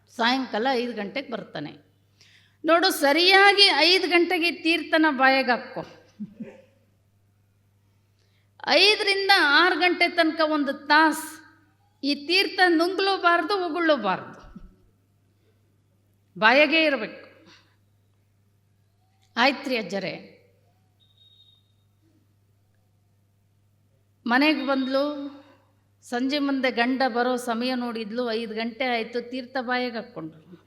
ಸಾಯಂಕಾಲ ಐದು ಗಂಟೆಗೆ ಬರ್ತಾನೆ. ನೋಡು, ಸರಿಯಾಗಿ ಐದು ಗಂಟೆಗೆ ತೀರ್ಥನ ಬಾಯಿಗೆ ಹಾಕೋ ಐದರಿಂದ ಆರು ಗಂಟೆ ತನಕ ಒಂದು ತಾಸು ಈ ತೀರ್ಥ ನುಂಗ್ಲೂಬಾರ್ದು, ಉಗುಳಬಾರ್ದು. ಬಾಯಗೇ ಇರಬೇಕು. ಆಯ್ತ್ರಿ ಅಜ್ಜರೇ. ಮನೆಗೆ ಬಂದ್ಲು, ಸಂಜೆ ಮುಂದೆ ಗಂಡ ಬರೋ ಸಮಯ ನೋಡಿದ್ಲು, ಐದು ಗಂಟೆ ಆಯಿತು, ತೀರ್ಥ ಬಾಯಿಗೆ ಹಾಕ್ಕೊಂಡ್ರು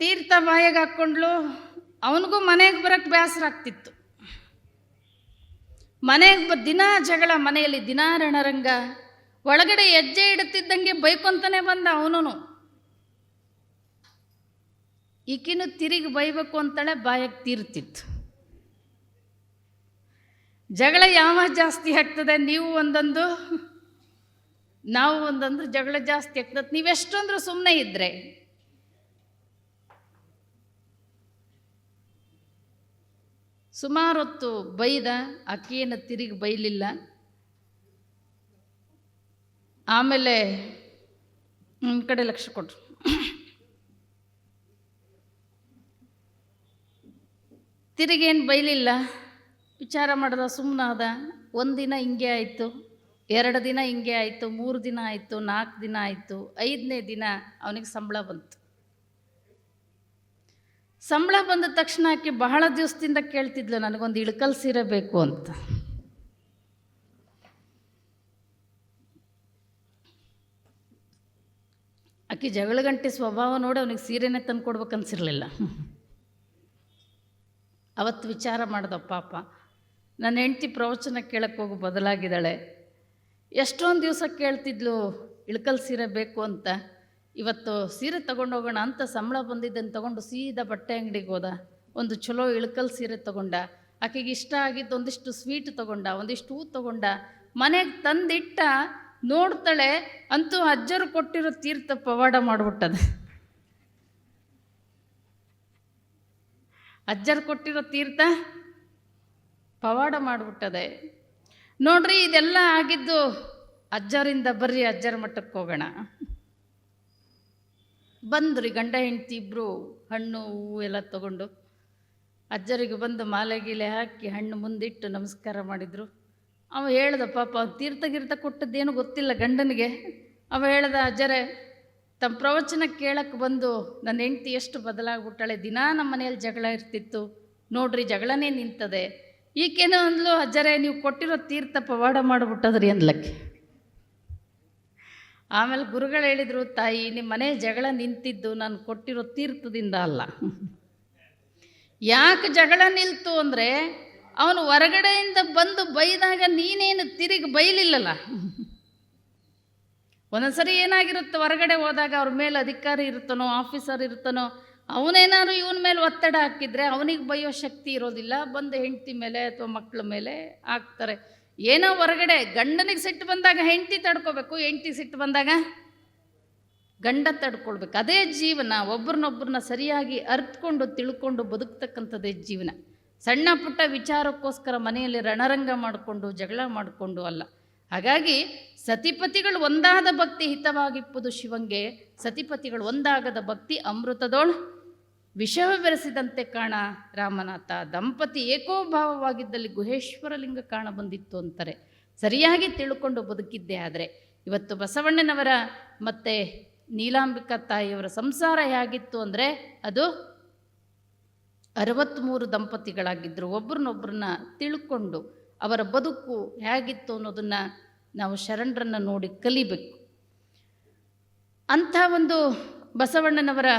ತೀರ್ಥ ಬಾಯಿಗೆ ಹಾಕ್ಕೊಂಡ್ಲು, ಅವನಿಗೂ ಮನೆಗೆ ಬರೋಕ್ಕೆ ಬೇಸರ ಆಗ್ತಿತ್ತು. ಮನೆಗೆ ಬ, ದಿನ ಜಗಳ, ಮನೆಯಲ್ಲಿ ದಿನ ರಣರಂಗ. ಒಳಗಡೆ ಹೆಜ್ಜೆ ಇಡುತ್ತಿದ್ದಂಗೆ ಬೈಕೊಂತಾನೆ ಬಂದ ಅವನು ಈಕಿನೂ ತಿರುಗಿ ಬೈಬೇಕು ಅಂತಾಳೆ ಬಾಯಕ್ಕೆ ತೀರ್ತಿತ್ತು. ಜಗಳ ಯಾವಾಗ ಜಾಸ್ತಿ ಆಗ್ತದೆ, ನೀವು ಒಂದೊಂದು? ನಾವು ಒಂದೊಂದು ಜಗಳ ಜಾಸ್ತಿ ಆಗ್ತದೆ. ನೀವೆಷ್ಟೊಂದ್ರೂ ಸುಮ್ಮನೆ ಇದ್ರೆ ಸುಮಾರು ಹೊತ್ತು ಬೈದ, ಅಕ್ಕಿಯನ್ನು ತಿರುಗಿ ಬೈಲಿಲ್ಲ. ಆಮೇಲೆ ನಿಮ್ಮ ಕಡೆ ಲಕ್ಷ ಕೊಟ್ರು. ತಿರುಗೇನು ಬೈಲಿಲ್ಲ? ವಿಚಾರ ಮಾಡ್ದ ಸುಮ್ಮನಾದ ದಿನ ಹಿಂಗೆ ಆಯಿತು, ಎರಡು ದಿನ ಹಿಂಗೆ ಆಯಿತು, ಮೂರು ದಿನ ಆಯಿತು, ನಾಲ್ಕು ದಿನ ಆಯಿತು, ಐದನೇ ದಿನ ಅವನಿಗೆ ಸಂಬಳ ಬಂತು. ಸಂಬಳ ಬಂದ ತಕ್ಷಣ ಆಕೆ ಬಹಳ ದಿವಸದಿಂದ ಕೇಳ್ತಿದ್ಲು, ನನಗೊಂದು ಇಳಕಲ್ ಸೀರೆ ಬೇಕು ಅಂತ. ಆಕೆ ಜಗಳಗಂಟೆ ಸ್ವಭಾವ ನೋಡಿ ಅವನಿಗೆ ಸೀರೆನೇ ತಂದು ಕೊಡ್ಬೇಕು ಅನ್ಸಿರ್ಲಿಲ್ಲ. ಅವತ್ತು ವಿಚಾರ ಮಾಡ್ದ ಪಾಪ, ನನ್ನ ಹೆಂಡ್ತಿ ಪ್ರವಚನ ಕೇಳಕ್ಕೆ ಹೋಗಿ ಬದಲಾಗಿದ್ದಾಳೆ. ಎಷ್ಟೊಂದು ದಿವಸ ಕೇಳ್ತಿದ್ಲು, ಇಳಕಲ್ ಸೀರೆ ಬೇಕು ಅಂತ. ಇವತ್ತು ಸೀರೆ ತೊಗೊಂಡೋಗೋಣ ಅಂತ ಸಂಬಳ ಬಂದಿದ್ದನ್ನು ತೊಗೊಂಡು ಸೀದಾ ಬಟ್ಟೆ ಅಂಗಡಿಗೆ ಹೋದ. ಒಂದು ಚಲೋ ಇಳ್ಕಲ್ ಸೀರೆ ತೊಗೊಂಡ. ಆಕೆಗೆ ಇಷ್ಟ ಆಗಿದ್ದು ಒಂದಿಷ್ಟು ಸ್ವೀಟ್ ತೊಗೊಂಡ, ಒಂದಿಷ್ಟು ಹೂ ತೊಗೊಂಡ. ಮನೆಗೆ ತಂದಿಟ್ಟ, ನೋಡ್ತಾಳೆ, ಅಂತೂ ಅಜ್ಜರು ಕೊಟ್ಟಿರೋ ತೀರ್ಥ ಪವಾಡ ಮಾಡಿಬಿಟ್ಟದ. ಅಜ್ಜರು ಕೊಟ್ಟಿರೋ ತೀರ್ಥ ಪವಾಡ ಮಾಡಿಬಿಟ್ಟದೆ. ನೋಡ್ರಿ, ಇದೆಲ್ಲ ಆಗಿದ್ದು ಅಜ್ಜರಿಂದ ಬರ್ರಿ, ಅಜ್ಜರ ಮಟ್ಟಕ್ಕೆ ಹೋಗೋಣ. ಬಂದ್ರಿ ಗಂಡ ಹೆಂಡತಿ ಇಬ್ಬರು ಹಣ್ಣು, ಹೂವು ಎಲ್ಲ ತಗೊಂಡು. ಅಜ್ಜರಿಗೆ ಬಂದು ಮಾಲೆ ಗೀಲೆ ಹಾಕಿ ಹಣ್ಣು ಮುಂದಿಟ್ಟು ನಮಸ್ಕಾರ ಮಾಡಿದರು. ಅವ ಹೇಳ್ದ, ಪಾಪ, ತೀರ್ಥ ಗೀರ್ಥ ಕೊಟ್ಟದ್ದೇನು ಗೊತ್ತಿಲ್ಲ ಗಂಡನಿಗೆ. ಅವ ಹೇಳ್ದ, ಅಜ್ಜರೇ ತಮ್ಮ ಪ್ರವಚನ ಕೇಳಕ್ಕೆ ಬಂದು ನನ್ನ ಹೆಂಡ್ತಿ ಎಷ್ಟು ಬದಲಾಗ್ಬಿಟ್ಟಾಳೆ. ದಿನಾ ನಮ್ಮ ಮನೆಯಲ್ಲಿ ಜಗಳ ಇರ್ತಿತ್ತು. ನೋಡ್ರಿ, ಜಗಳನೇ ನಿಂತದೆ. ಈಕೇನೋ ಅಂದ್ಲು, ಅಜ್ಜರೇ, ನೀವು ಕೊಟ್ಟಿರೋ ತೀರ್ಥ ಪವಾಡ ಮಾಡಿಬಿಟ್ಟದ್ರಿ ಅಂದ್ಲಕ್ಕೆ. ಆಮೇಲೆ ಗುರುಗಳು ಹೇಳಿದರು, ತಾಯಿ ನಿಮ್ಮ ಮನೆ ಜಗಳ ನಿಂತಿದ್ದು ನಾನು ಕೊಟ್ಟಿರೋ ತೀರ್ಥದಿಂದ ಅಲ್ಲ. ಯಾಕೆ ಜಗಳ ನಿಲ್ತು ಅಂದರೆ, ಅವನು ಹೊರಗಡೆಯಿಂದ ಬಂದು ಬೈದಾಗ ನೀನೇನು ತಿರುಗಿ ಬೈಲಿಲ್ಲಲ್ಲ. ಒಂದೊಂದ್ಸರಿ ಏನಾಗಿರುತ್ತೆ, ಹೊರಗಡೆ ಹೋದಾಗ ಅವ್ರ ಮೇಲೆ ಅಧಿಕಾರಿ ಇರ್ತಾನೋ ಆಫೀಸರ್ ಇರ್ತಾನೋ ಅವನೇನಾದ್ರು ಇವನ ಮೇಲೆ ಒತ್ತಡ ಹಾಕಿದ್ರೆ ಅವನಿಗೆ ಬೈಯೋ ಶಕ್ತಿ ಇರೋದಿಲ್ಲ. ಬಂದು ಹೆಂಡತಿ ಮೇಲೆ ಅಥವಾ ಮಕ್ಕಳ ಮೇಲೆ ಹಾಕ್ತಾರೆ. ಏನೋ ಹೊರಗಡೆ ಗಂಡನಿಗೆ ಸಿಟ್ಟು ಬಂದಾಗ ಹೆಂಡತಿ ತಡ್ಕೋಬೇಕು, ಹೆಂಡತಿ ಸಿಟ್ಟು ಬಂದಾಗ ಗಂಡ ತಡ್ಕೊಳ್ಬೇಕು. ಅದೇ ಜೀವನ ಒಬ್ರನ್ನೊಬ್ರನ್ನ ಸರಿಯಾಗಿ ಅರ್ತ್ಕೊಂಡು ತಿಳ್ಕೊಂಡು ಬದುಕ್ತಕ್ಕಂಥದ್ದೇ ಜೀವನ. ಸಣ್ಣ ಪುಟ್ಟ ವಿಚಾರಕ್ಕೋಸ್ಕರ ಮನೆಯಲ್ಲಿ ರಣರಂಗ ಮಾಡಿಕೊಂಡು, ಜಗಳ ಮಾಡಿಕೊಂಡು ಅಲ್ಲ. ಹಾಗಾಗಿ ಸತಿಪತಿಗಳು ಒಂದಾದ ಭಕ್ತಿ ಹಿತವಾಗಿಪ್ಪುದು ಶಿವಂಗೆ, ಸತಿಪತಿಗಳು ಒಂದಾಗದ ಭಕ್ತಿ ಅಮೃತದೋಳ್. ವಿಷವ ಬೆರೆಸಿದಂತೆ ಕಾಣ ರಾಮನಾಥ. ದಂಪತಿ ಏಕೋಭಾವವಾಗಿದ್ದಲ್ಲಿ ಗುಹೇಶ್ವರಲಿಂಗ ಕಾಣ ಬಂದಿತ್ತು ಅಂತಾರೆ. ಸರಿಯಾಗಿ ತಿಳ್ಕೊಂಡು ಬದುಕಿದ್ದೆ ಆದರೆ ಇವತ್ತು ಬಸವಣ್ಣನವರ ಮತ್ತು ನೀಲಾಂಬಿಕಾ ತಾಯಿಯವರ ಸಂಸಾರ ಹೇಗಿತ್ತು ಅಂದರೆ ಅದು ಅರವತ್ತ್ಮೂರು ದಂಪತಿಗಳಾಗಿದ್ದರು ಒಬ್ರನ್ನೊಬ್ರನ್ನ ತಿಳ್ಕೊಂಡು ಅವರ ಬದುಕು ಹೇಗಿತ್ತು ಅನ್ನೋದನ್ನು ನಾವು ಶರಣರನ್ನು ನೋಡಿ ಕಲಿಬೇಕು. ಅಂಥ ಒಂದು ಬಸವಣ್ಣನವರ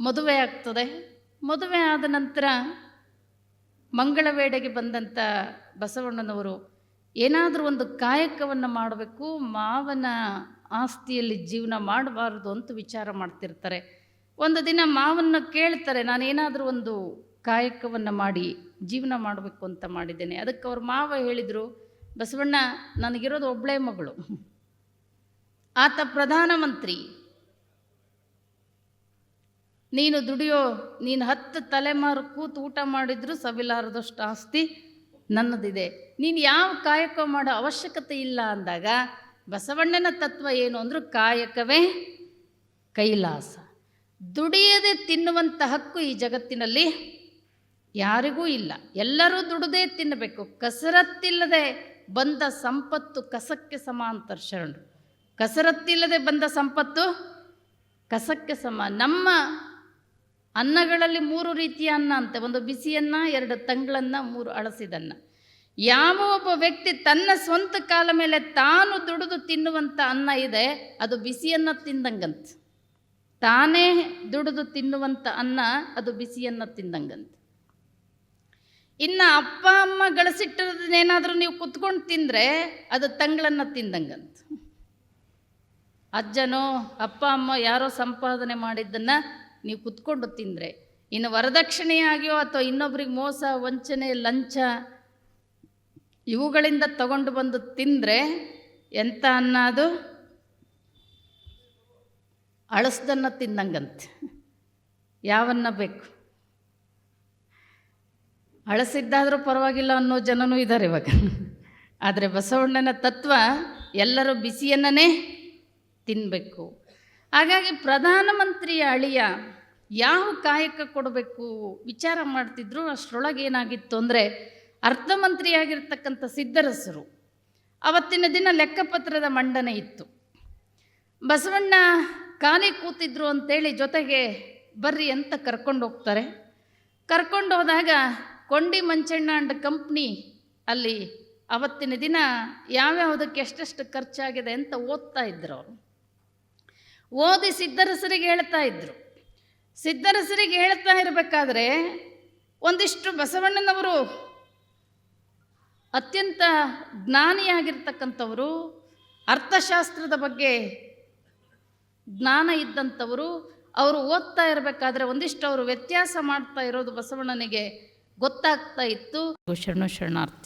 ಮದುವೆ ಆಗ್ತದೆ. ಮದುವೆ ಆದ ನಂತರ ಮಂಗಳವೇಡೆಗೆ ಬಂದಂಥ ಬಸವಣ್ಣನವರು ಏನಾದರೂ ಒಂದು ಕಾಯಕವನ್ನು ಮಾಡಬೇಕು, ಮಾವನ ಆಸ್ತಿಯಲ್ಲಿ ಜೀವನ ಮಾಡಬಾರ್ದು ಅಂತ ವಿಚಾರ ಮಾಡ್ತಿರ್ತಾರೆ. ಒಂದು ದಿನ ಮಾವನ್ನು ಕೇಳ್ತಾರೆ, ನಾನೇನಾದರೂ ಒಂದು ಕಾಯಕವನ್ನು ಮಾಡಿ ಜೀವನ ಮಾಡಬೇಕು ಅಂತ ಮಾಡಿದ್ದೇನೆ. ಅದಕ್ಕೆ ಅವ್ರ ಮಾವ ಹೇಳಿದರು, ಬಸವಣ್ಣ, ನನಗಿರೋದು ಒಬ್ಬಳೇ ಮಗಳು. ಆತ ಪ್ರಧಾನಮಂತ್ರಿ. ನೀನು ದುಡಿಯೋ, ನೀನು ಹತ್ತು ತಲೆಮಾರು ಕೂತು ಊಟ ಮಾಡಿದರೂ ಸವಿಲಾರದಷ್ಟು ಆಸ್ತಿ ನನ್ನದಿದೆ. ನೀನು ಯಾವ ಕಾಯಕ ಮಾಡೋ ಅವಶ್ಯಕತೆ ಇಲ್ಲ ಅಂದಾಗ ಬಸವಣ್ಣನ ತತ್ವ ಏನು ಅಂದರೂ ಕಾಯಕವೇ ಕೈಲಾಸ. ದುಡಿಯದೆ ತಿನ್ನುವಂಥ ಹಕ್ಕು ಈ ಜಗತ್ತಿನಲ್ಲಿ ಯಾರಿಗೂ ಇಲ್ಲ. ಎಲ್ಲರೂ ದುಡದೇ ತಿನ್ನಬೇಕು. ಕಸರತ್ತಿಲ್ಲದೆ ಬಂದ ಸಂಪತ್ತು ಕಸಕ್ಕೆ ಸಮ ಅಂತಾರೆ ಶರಣರು ಕಸರತ್ತಿಲ್ಲದೆ ಬಂದ ಸಂಪತ್ತು ಕಸಕ್ಕೆ ಸಮ, ನಮ್ಮ ಅನ್ನಗಳಲ್ಲಿ ಮೂರು ರೀತಿಯ ಅನ್ನ ಅಂತೆ, ಒಂದು ಬಿಸಿಯನ್ನ, ಎರಡು ತಂಗಳನ್ನ, ಮೂರು ಅಳಸಿದನ್ನ. ಯಾವ ಒಬ್ಬ ವ್ಯಕ್ತಿ ತನ್ನ ಸ್ವಂತ ಕಾಲ ಮೇಲೆ ತಾನು ದುಡಿದು ತಿನ್ನುವಂಥ ಅನ್ನ ಇದೆ, ಅದು ಬಿಸಿಯನ್ನು ತಿಂದಂಗಂತ. ತಾನೇ ದುಡಿದು ತಿನ್ನುವಂಥ ಅನ್ನ, ಅದು ಬಿಸಿಯನ್ನು ತಿಂದಂಗಂತ. ಇನ್ನು ಅಪ್ಪ, ಅಮ್ಮ ಗಳಿಸಿಟ್ಟಿರೋದನ್ನೇನಾದರೂ ನೀವು ಕುತ್ಕೊಂಡು ತಿಂದರೆ ಅದು ತಂಗಳನ್ನ ತಿಂದಂಗಂತ. ಅಜ್ಜನೋ, ಅಪ್ಪ, ಅಮ್ಮ ಯಾರೋ ಸಂಪಾದನೆ ಮಾಡಿದ್ದನ್ನು ನೀವು ಕುತ್ಕೊಂಡು ತಿಂದರೆ. ಇನ್ನು ವರದಕ್ಷಿಣೆಯಾಗಿಯೋ ಅಥವಾ ಇನ್ನೊಬ್ರಿಗೆ ಮೋಸ, ವಂಚನೆ, ಲಂಚ, ಇವುಗಳಿಂದ ತಗೊಂಡು ಬಂದು ತಿಂದರೆ ಎಂಥ ಅನ್ನೋದು? ಅಳಸ್ದನ್ನ ತಿಂದಂಗಂತೆ. ಯಾವನ್ನ ಬೇಕು? ಅಳಸಿದ್ದಾದರೂ ಪರವಾಗಿಲ್ಲ ಅನ್ನೋ ಜನನೂ ಇದ್ದಾರೆ ಇವಾಗ. ಆದರೆ ಬಸವಣ್ಣನ ತತ್ವ ಎಲ್ಲರೂ ಬಿಸಿಯನ್ನೇ ತಿನ್ನಬೇಕು ಹಾಗಾಗಿ ಪ್ರಧಾನಮಂತ್ರಿಯ ಅಳಿಯ ಯಾವ ಕಾಯಕ ಕೊಡಬೇಕು? ವಿಚಾರ ಮಾಡ್ತಿದ್ರು, ಅಷ್ಟರೊಳಗೆ ಏನಾಗಿತ್ತು ಅಂದರೆ ಅರ್ಥಮಂತ್ರಿಯಾಗಿರ್ತಕ್ಕಂಥ ಸಿದ್ದರಸರು ಅವತ್ತಿನ ದಿನ ಲೆಕ್ಕಪತ್ರದ ಮಂಡನೆ ಇತ್ತು. ಬಸವಣ್ಣ ಖಾಲಿ ಕೂತಿದ್ರು ಅಂತೇಳಿ ಜೊತೆಗೆ ಬರ್ರಿ ಅಂತ ಕರ್ಕೊಂಡು ಹೋಗ್ತಾರೆ. ಕರ್ಕೊಂಡು ಹೋದಾಗ ಕೊಂಡಿ ಮಂಚಣ್ಣ ಅಂಡ್ ಕಂಪ್ನಿ ಅಲ್ಲಿ ಅವತ್ತಿನ ದಿನ ಯಾವ್ಯಾವುದಕ್ಕೆ ಎಷ್ಟೆಷ್ಟು ಖರ್ಚಾಗಿದೆ ಅಂತ ಓದ್ತಾ ಇದ್ರು ಅವರು. ಓದಿ ಸಿದ್ದರಸರಿಗೆ ಹೇಳ್ತಾ ಇದ್ರು. ಸಿದ್ದರಸರಿಗೆ ಹೇಳ್ತಾ ಇರಬೇಕಾದ್ರೆ ಒಂದಿಷ್ಟು ಬಸವಣ್ಣನವರು ಅತ್ಯಂತ ಜ್ಞಾನಿಯಾಗಿರ್ತಕ್ಕಂಥವರು, ಅರ್ಥಶಾಸ್ತ್ರದ ಬಗ್ಗೆ ಜ್ಞಾನ ಇದ್ದಂಥವರು, ಅವರು ಓದ್ತಾ ಇರಬೇಕಾದ್ರೆ ಒಂದಿಷ್ಟು ಅವರು ವ್ಯತ್ಯಾಸ ಮಾಡ್ತಾ ಇರೋದು ಬಸವಣ್ಣನಿಗೆ ಗೊತ್ತಾಗ್ತಾ ಇತ್ತು. ಶರಣು ಶರಣಾರ್ಥಿ.